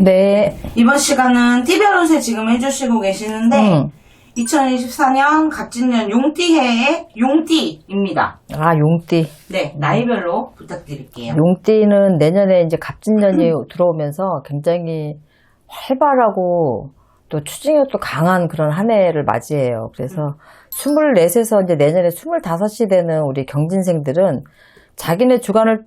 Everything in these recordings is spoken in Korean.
네. 이번 시간은 띠별운세 지금 해주시고 계시는데 음. 2024년 갑진년 용띠해의 용띠입니다. 아, 용띠. 네, 나이별로 부탁드릴게요. 용띠는 내년에 이제 갑진년이 들어오면서 굉장히 활발하고 또 추진력도 강한 그런 한 해를 맞이해요. 그래서 24에서 이제 내년에 25이 되는 우리 경진생들은 자기네 주관을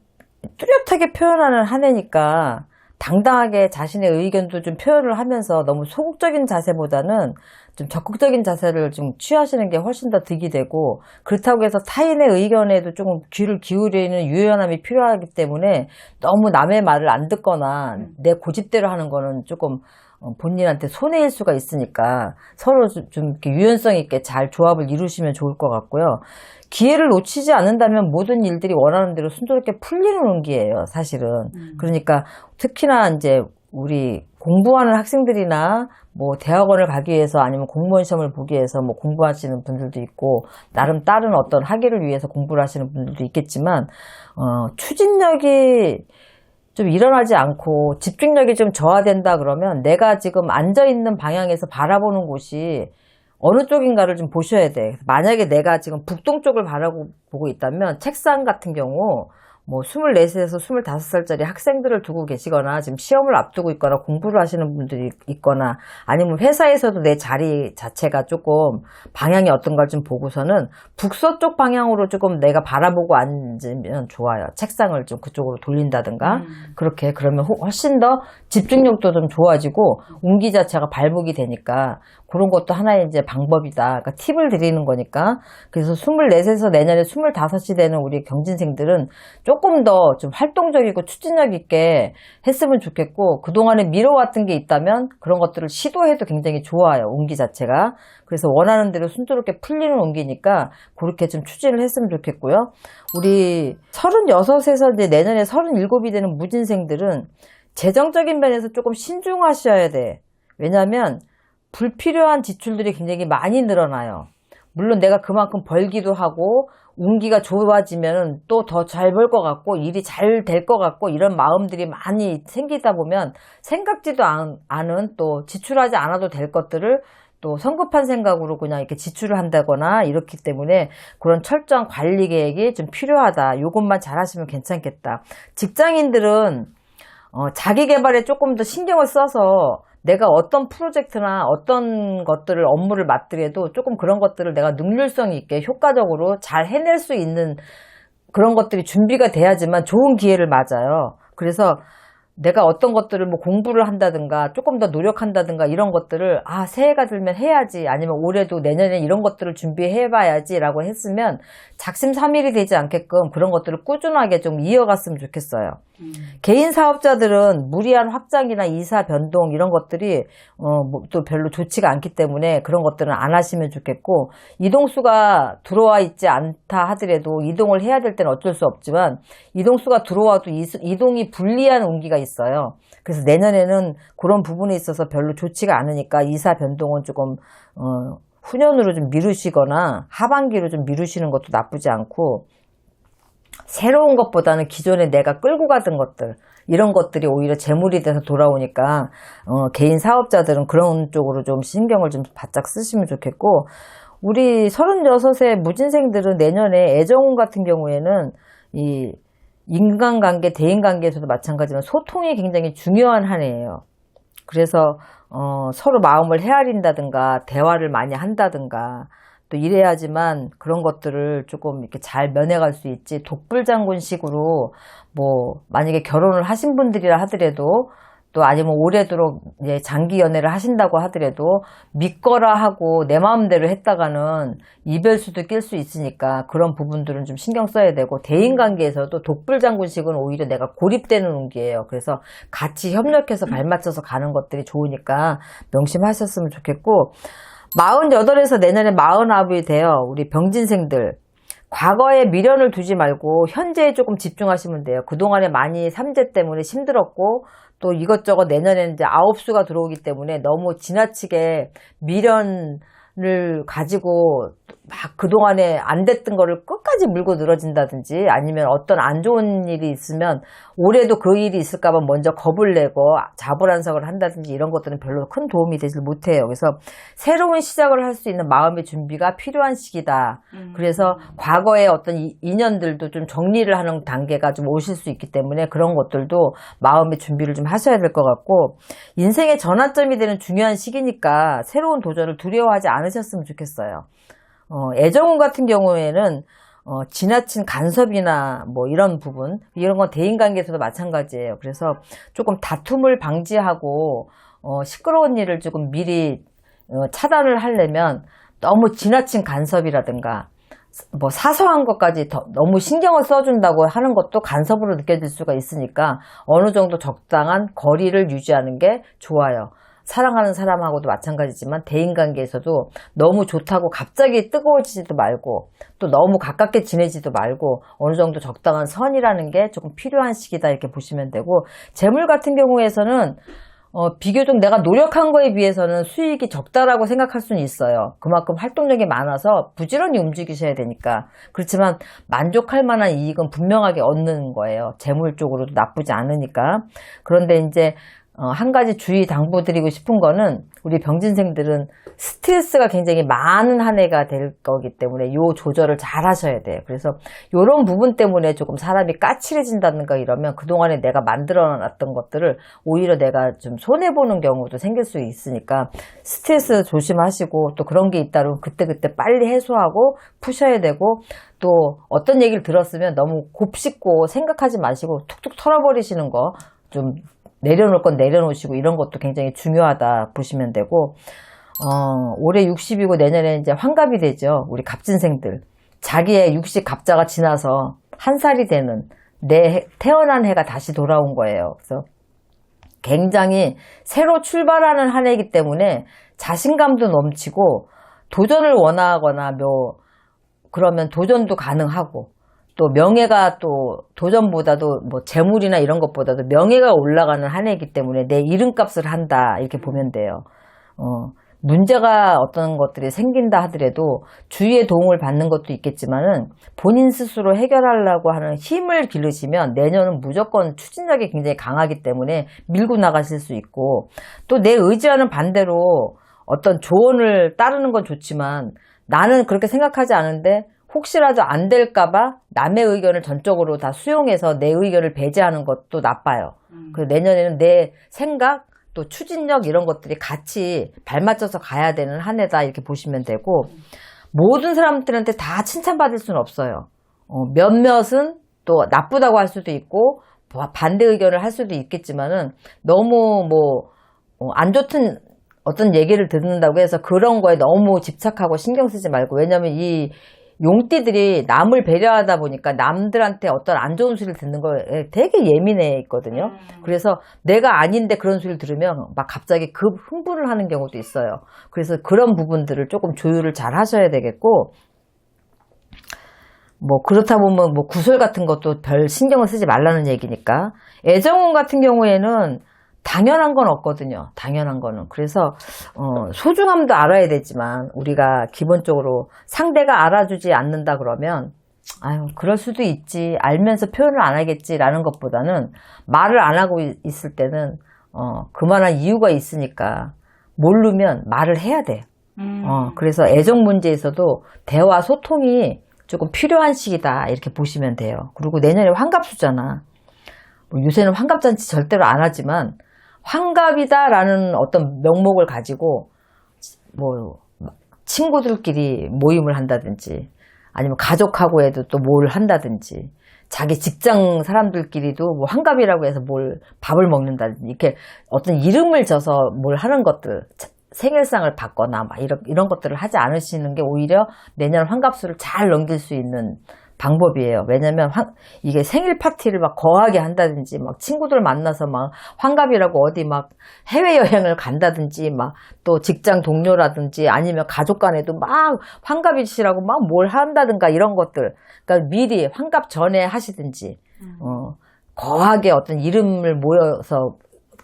뚜렷하게 표현하는 한 해니까 당당하게 자신의 의견도 좀 표현을 하면서 너무 소극적인 자세보다는 좀 적극적인 자세를 좀 취하시는 게 훨씬 더 득이 되고 그렇다고 해서 타인의 의견에도 조금 귀를 기울이는 유연함이 필요하기 때문에 너무 남의 말을 안 듣거나 내 고집대로 하는 거는 조금 어, 본인한테 손해일 수가 있으니까 서로 좀- 유연성 있게 잘 조합을 이루시면 좋을 것 같고요. 기회를 놓치지 않는다면 모든 일들이 원하는 대로 순조롭게 풀리는 운기예요, 사실은. 그러니까 특히나 이제 우리 공부하는 학생들이나 뭐 대학원을 가기 위해서 아니면 공무원 시험을 보기 위해서 뭐 공부하시는 분들도 있고 나름 다른 어떤 학위를 위해서 공부를 하시는 분들도 있겠지만 어 추진력이 좀 일어나지 않고 집중력이 좀 저하된다 그러면 내가 지금 앉아 있는 방향에서 바라보는 곳이 어느 쪽인가를 좀 보셔야 돼. 만약에 내가 지금 북동 쪽을 바라보고 있다면 책상 같은 경우 뭐 24에서 25살짜리 학생들을 두고 계시거나 지금 시험을 앞두고 있거나 공부를 하시는 분들이 있거나 아니면 회사에서도 내 자리 자체가 조금 방향이 어떤가 좀 보고서는 북서쪽 방향으로 조금 내가 바라보고 앉으면 좋아요. 책상을 좀 그쪽으로 돌린다든가 그렇게 그러면 호- 훨씬 더 집중력도 좀 좋아지고 운기 자체가 발목이 되니까 그런 것도 하나의 이제 방법이다. 그러니까 팁을 드리는 거니까. 그래서 24에서 내년에 25이 되는 우리 경진생들은 조금 더 좀 활동적이고 추진력 있게 했으면 좋겠고 그동안에 미뤄왔던 게 있다면 그런 것들을 시도해도 굉장히 좋아요. 운기 자체가. 그래서 원하는 대로 순조롭게 풀리는 운기니까 그렇게 좀 추진을 했으면 좋겠고요. 우리 36에서 이제 내년에 37이 되는 무진생들은 재정적인 면에서 조금 신중하셔야 돼. 왜냐하면 불필요한 지출들이 굉장히 많이 늘어나요. 물론 내가 그만큼 벌기도 하고 운기가 좋아지면 또 더 잘 벌 것 같고 일이 잘 될 것 같고 이런 마음들이 많이 생기다 보면 생각지도 않- 않은 또 지출하지 않아도 될 것들을 또 성급한 생각으로 그냥 이렇게 지출을 한다거나 이렇기 때문에 그런 철저한 관리 계획이 좀 필요하다. 이것만 잘 하시면 괜찮겠다. 직장인들은 어, 자기 개발에 조금 더 신경을 써서 내가 어떤 프로젝트나 어떤 것들을 업무를 맡더라도 조금 그런 것들을 내가 능률성 있게 효과적으로 잘 해낼 수 있는 그런 것들이 준비가 돼야지만 좋은 기회를 맞아요. 그래서 내가 어떤 것들을 뭐 공부를 한다든가 조금 더 노력한다든가 이런 것들을 아 새해가 들면 해야지 아니면 올해도 내년에 이런 것들을 준비해 봐야지라고 했으면 작심삼일이 되지 않게끔 그런 것들을 꾸준하게 좀 이어갔으면 좋겠어요. 개인 사업자들은 무리한 확장이나 이사 변동 이런 것들이 어, 뭐 또 별로 좋지가 않기 때문에 그런 것들은 안 하시면 좋겠고 이동수가 들어와 있지 않다 하더라도 이동을 해야 될 때는 어쩔 수 없지만 이동수가 들어와도 이- 이동이 불리한 운기가 있어요. 그래서 내년에는 그런 부분에 있어서 별로 좋지가 않으니까 이사 변동은 조금 어, 후년으로 좀 미루시거나 하반기로 좀 미루시는 것도 나쁘지 않고 새로운 것보다는 기존에 내가 끌고 가던 것들 이런 것들이 오히려 재물이 돼서 돌아오니까 어, 개인 사업자들은 그런 쪽으로 좀 신경을 좀 바짝 쓰시면 좋겠고 우리 36세 무진생들은 내년에 애정운 같은 경우에는 이 인간관계, 대인관계에서도 마찬가지지만 소통이 굉장히 중요한 한 해예요. 그래서 어, 서로 마음을 헤아린다든가 대화를 많이 한다든가 또 이래야지만 그런 것들을 조금 이렇게 잘 면해갈 수 있지 독불장군식으로 뭐 만약에 결혼을 하신 분들이라 하더라도 또 아니면 오래도록 이제 장기 연애를 하신다고 하더라도 믿거라 하고 내 마음대로 했다가는 이별수도 낄 수 있으니까 그런 부분들은 좀 신경 써야 되고 대인 관계에서도 독불장군식은 오히려 내가 고립되는 운기예요. 그래서 같이 협력해서 발맞춰서 가는 것들이 좋으니까 명심하셨으면 좋겠고 48에서 내년에 49이 돼요. 우리 병진생들. 과거에 미련을 두지 말고 현재에 조금 집중하시면 돼요. 그동안에 많이 삼재 때문에 힘들었고 또 이것저것 내년에는 이제 아홉 수가 들어오기 때문에 너무 지나치게 미련을 가지고 또 막 그동안에 안 됐던 거를 끝까지 물고 늘어진다든지 아니면 어떤 안 좋은 일이 있으면 올해도 그 일이 있을까봐 먼저 겁을 내고 자불안석을 한다든지 이런 것들은 별로 큰 도움이 되질 못해요. 그래서 새로운 시작을 할 수 있는 마음의 준비가 필요한 시기다. 음. 그래서 과거의 어떤 이- 인연들도 좀 정리를 하는 단계가 좀 오실 수 있기 때문에 그런 것들도 마음의 준비를 좀 하셔야 될 것 같고 인생의 전환점이 되는 중요한 시기니까 새로운 도전을 두려워하지 않으셨으면 좋겠어요. 어, 애정운 같은 경우에는 어, 지나친 간섭이나 뭐 이런 부분 이런 건 대인관계에서도 마찬가지예요. 그래서 조금 다툼을 방지하고 어, 시끄러운 일을 조금 미리 어, 차단을 하려면 너무 지나친 간섭이라든가 뭐 사소한 것까지 더- 너무 신경을 써준다고 하는 것도 간섭으로 느껴질 수가 있으니까 어느 정도 적당한 거리를 유지하는 게 좋아요. 사랑하는 사람하고도 마찬가지지만 대인관계에서도 너무 좋다고 갑자기 뜨거워지지도 말고 또 너무 가깝게 지내지도 말고 어느 정도 적당한 선이라는 게 조금 필요한 시기다 이렇게 보시면 되고 재물 같은 경우에서는 어, 비교적 내가 노력한 거에 비해서는 수익이 적다라고 생각할 수는 있어요. 그만큼 활동력이 많아서 부지런히 움직이셔야 되니까. 그렇지만 만족할 만한 이익은 분명하게 얻는 거예요. 재물 쪽으로도 나쁘지 않으니까. 그런데 이제 어, 한 가지 주의 당부드리고 싶은 거는 우리 병진생들은 스트레스가 굉장히 많은 한 해가 될 거기 때문에 요 조절을 잘 하셔야 돼요. 그래서 요런 부분 때문에 조금 사람이 까칠해진다든가 이러면 그동안에 내가 만들어 놨던 것들을 오히려 내가 좀 손해보는 경우도 생길 수 있으니까 스트레스 조심하시고 또 그런 게 있다면 그때그때 빨리 해소하고 푸셔야 되고 또 어떤 얘기를 들었으면 너무 곱씹고 생각하지 마시고 툭툭 털어버리시는 거좀 내려놓을 건 내려놓으시고 이런 것도 굉장히 중요하다 보시면 되고 어, 올해 60이고 내년에 이제 환갑이 되죠. 우리 갑진생들. 자기의 60 갑자가 지나서 한 살이 되는 내 해- 태어난 해가 다시 돌아온 거예요. 그래서 굉장히 새로 출발하는 한 해이기 때문에 자신감도 넘치고 도전을 원하거나 뭐 그러면 도전도 가능하고 또 명예가 또 도전보다도 뭐 재물이나 이런 것보다도 명예가 올라가는 한 해이기 때문에 내 이름값을 한다 이렇게 보면 돼요. 어, 문제가 어떤 것들이 생긴다 하더라도 주위의 도움을 받는 것도 있겠지만은 본인 스스로 해결하려고 하는 힘을 기르시면 내년은 무조건 추진력이 굉장히 강하기 때문에 밀고 나가실 수 있고 또 내 의지와는 반대로 어떤 조언을 따르는 건 좋지만 나는 그렇게 생각하지 않은데 혹시라도 안 될까봐 남의 의견을 전적으로 다 수용해서 내 의견을 배제하는 것도 나빠요. 음. 그 내년에는 내 생각 또 추진력 이런 것들이 같이 발맞춰서 가야 되는 한 해다 이렇게 보시면 되고 모든 사람들한테 다 칭찬받을 수는 없어요. 어, 몇몇은 또 나쁘다고 할 수도 있고 뭐 반대 의견을 할 수도 있겠지만은 너무 뭐안 좋든 어떤 얘기를 듣는다고 해서 그런 거에 너무 집착하고 신경 쓰지 말고 왜냐면 이 용띠들이 남을 배려하다 보니까 남들한테 어떤 안 좋은 소리를 듣는 거에 되게 예민해 있거든요. 음. 그래서 내가 아닌데 그런 소리를 들으면 막 갑자기 급 흥분을 하는 경우도 있어요. 그래서 그런 부분들을 조금 조율을 잘 하셔야 되겠고, 뭐 그렇다 보면 뭐 구설 같은 것도 별 신경을 쓰지 말라는 얘기니까 애정운 같은 경우에는 당연한 건 없거든요. 당연한 거는. 그래서 어, 소중함도 알아야 되지만 우리가 기본적으로 상대가 알아주지 않는다 그러면 아유 그럴 수도 있지 알면서 표현을 안 하겠지라는 것보다는 말을 안 하고 있- 있을 때는 어, 그만한 이유가 있으니까 모르면 말을 해야 돼. 음. 어, 그래서 애정 문제에서도 대화 소통이 조금 필요한 시기다 이렇게 보시면 돼요. 그리고 내년에 환갑수잖아. 뭐 요새는 환갑잔치 절대로 안 하지만 환갑이다라는 어떤 명목을 가지고 뭐 친구들끼리 모임을 한다든지 아니면 가족하고 해도 또 뭘 한다든지 자기 직장 사람들끼리도 뭐 환갑이라고 해서 뭘 밥을 먹는다든지 이렇게 어떤 이름을 져서 뭘 하는 것들 자- 생일상을 받거나 막 이런 이런 것들을 하지 않으시는 게 오히려 내년 환갑수를 잘 넘길 수 있는 방법이에요. 왜냐면 환- 이게 생일 파티를 막 거하게 한다든지 막 친구들 만나서 막 환갑이라고 어디 막 해외 여행을 간다든지 막 또 직장 동료라든지 아니면 가족 간에도 막 환갑이시라고 막 뭘 한다든가 이런 것들. 그러니까 미리 환갑 전에 하시든지 어 거하게 어떤 이름을 모여서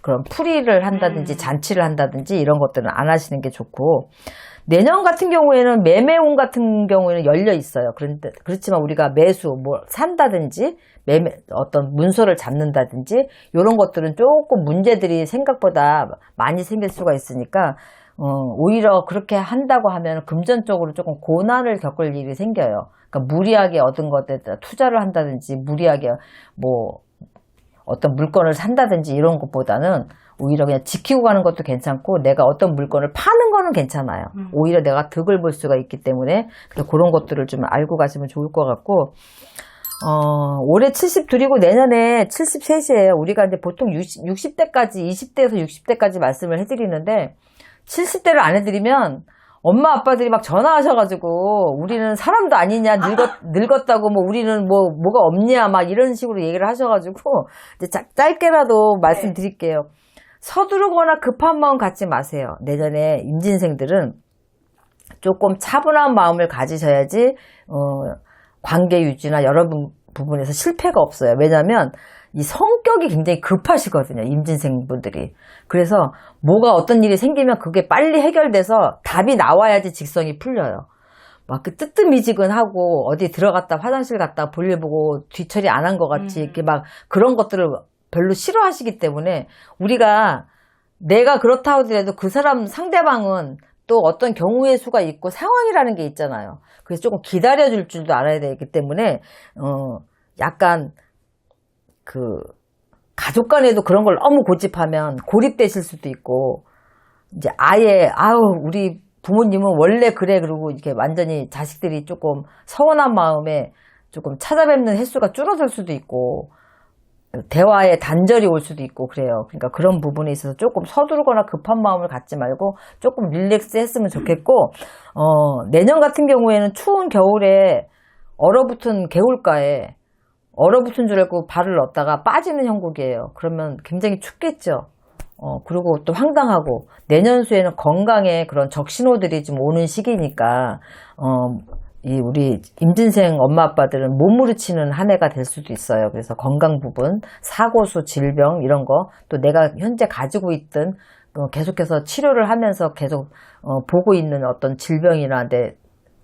그런 풀이를 한다든지 음. 잔치를 한다든지 이런 것들은 안 하시는 게 좋고 내년 같은 경우에는 매매운 같은 경우에는 열려 있어요. 그런데 그렇지만 우리가 매수 뭐 산다든지 매매 어떤 문서를 잡는다든지 이런 것들은 조금 문제들이 생각보다 많이 생길 수가 있으니까 어, 오히려 그렇게 한다고 하면 금전적으로 조금 고난을 겪을 일이 생겨요. 그러니까 무리하게 얻은 것에 투자를 한다든지 무리하게 뭐 어떤 물건을 산다든지 이런 것보다는 오히려 그냥 지키고 가는 것도 괜찮고 내가 어떤 물건을 파는 거는 괜찮아요. 음. 오히려 내가 득을 볼 수가 있기 때문에 그래서 그런 것들을 좀 알고 가시면 좋을 것 같고 어, 올해 72이고 내년에 73이에요. 우리가 이제 보통 60, 60 대까지 20대에서 60대까지 말씀을 해드리는데 70대를 안 해드리면 엄마 아빠들이 막 전화하셔가지고 우리는 사람도 아니냐 늙었, 늙었다고 뭐 우리는 뭐 뭐가 없냐 막 이런 식으로 얘기를 하셔가지고 이제 짜- 짧게라도 말씀드릴게요. 서두르거나 급한 마음 갖지 마세요. 내년에 임진생들은 조금 차분한 마음을 가지셔야지 어, 관계 유지나 여러 부- 부분에서 실패가 없어요. 왜냐하면 이 성격이 굉장히 급하시거든요. 임진생 분들이. 그래서 뭐가 어떤 일이 생기면 그게 빨리 해결돼서 답이 나와야지 직성이 풀려요. 막 그 뜨뜻미지근하고 어디 들어갔다 화장실 갔다 볼일 보고 뒤처리 안 한 것 같이 음. 이렇게 막 그런 것들을 별로 싫어하시기 때문에 우리가 내가 그렇다 하더라도 그 사람 상대방은 또 어떤 경우의 수가 있고 상황이라는 게 있잖아요. 그래서 조금 기다려 줄 줄도 알아야 되기 때문에 어 약간 그 가족 간에도 그런 걸 너무 고집하면 고립되실 수도 있고 이제 아예 아우 우리 부모님은 원래 그래 그러고 이렇게 완전히 자식들이 조금 서운한 마음에 조금 찾아뵙는 횟수가 줄어들 수도 있고 대화에 단절이 올 수도 있고 그래요. 그러니까 그런 부분에 있어서 조금 서두르거나 급한 마음을 갖지 말고 조금 릴렉스 했으면 좋겠고 어 내년 같은 경우에는 추운 겨울에 얼어붙은 개울가에 얼어붙은 줄 알고 발을 넣었다가 빠지는 형국이에요. 그러면 굉장히 춥겠죠. 어, 그리고 또 황당하고, 내년수에는 건강에 그런 적신호들이 좀 오는 시기니까, 어, 이 우리 임진생 엄마 아빠들은 몸무르치는 한 해가 될 수도 있어요. 그래서 건강 부분, 사고수, 질병 이런 거, 또 내가 현재 가지고 있던 어, 계속해서 치료를 하면서 계속 어, 보고 있는 어떤 질병이나 내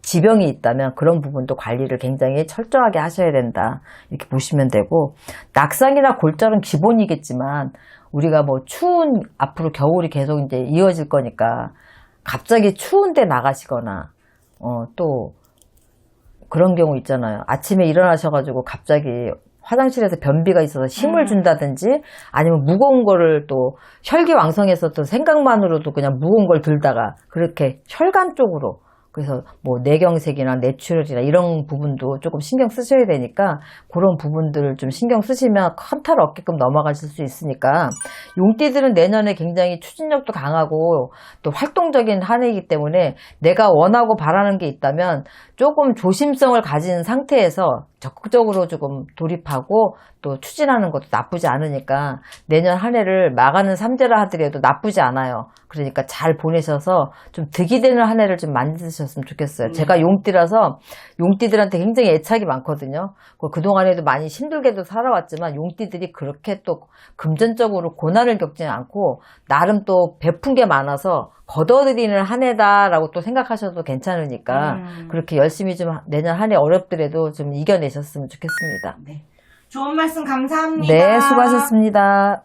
지병이 있다면 그런 부분도 관리를 굉장히 철저하게 하셔야 된다. 이렇게 보시면 되고, 낙상이나 골절은 기본이겠지만, 우리가 뭐 추운, 앞으로 겨울이 계속 이제 이어질 거니까, 갑자기 추운데 나가시거나, 어, 또, 그런 경우 있잖아요. 아침에 일어나셔가지고 갑자기 화장실에서 변비가 있어서 힘을 음. 준다든지 아니면 무거운 거를 또 혈기왕성해서 또 생각만으로도 그냥 무거운 걸 들다가 그렇게 혈관 쪽으로 그래서 뭐 뇌경색이나 뇌출혈이나 이런 부분도 조금 신경 쓰셔야 되니까 그런 부분들을 좀 신경 쓰시면 컨탈 없게끔 넘어가실 수 있으니까 용띠들은 내년에 굉장히 추진력도 강하고 또 활동적인 한 해이기 때문에 내가 원하고 바라는 게 있다면 조금 조심성을 가진 상태에서 적극적으로 조금 돌입하고 또 추진하는 것도 나쁘지 않으니까 내년 한 해를 마가는 삼재라 하더라도 나쁘지 않아요. 그러니까 잘 보내셔서 좀 득이 되는 한 해를 좀 만드셨으면 좋겠어요. 제가 용띠라서 용띠들한테 굉장히 애착이 많거든요. 그 그동안에도 많이 힘들게도 살아왔지만 용띠들이 그렇게 또 금전적으로 고난을 겪지는 않고 나름 또 베푼 게 많아서 걷어들이는 한 해다라고 또 생각하셔도 괜찮으니까 음. 그렇게 열심히 좀 내년 한 해 어렵더라도 좀 이겨내셨으면 좋겠습니다. 네. 좋은 말씀 감사합니다. 네, 수고하셨습니다.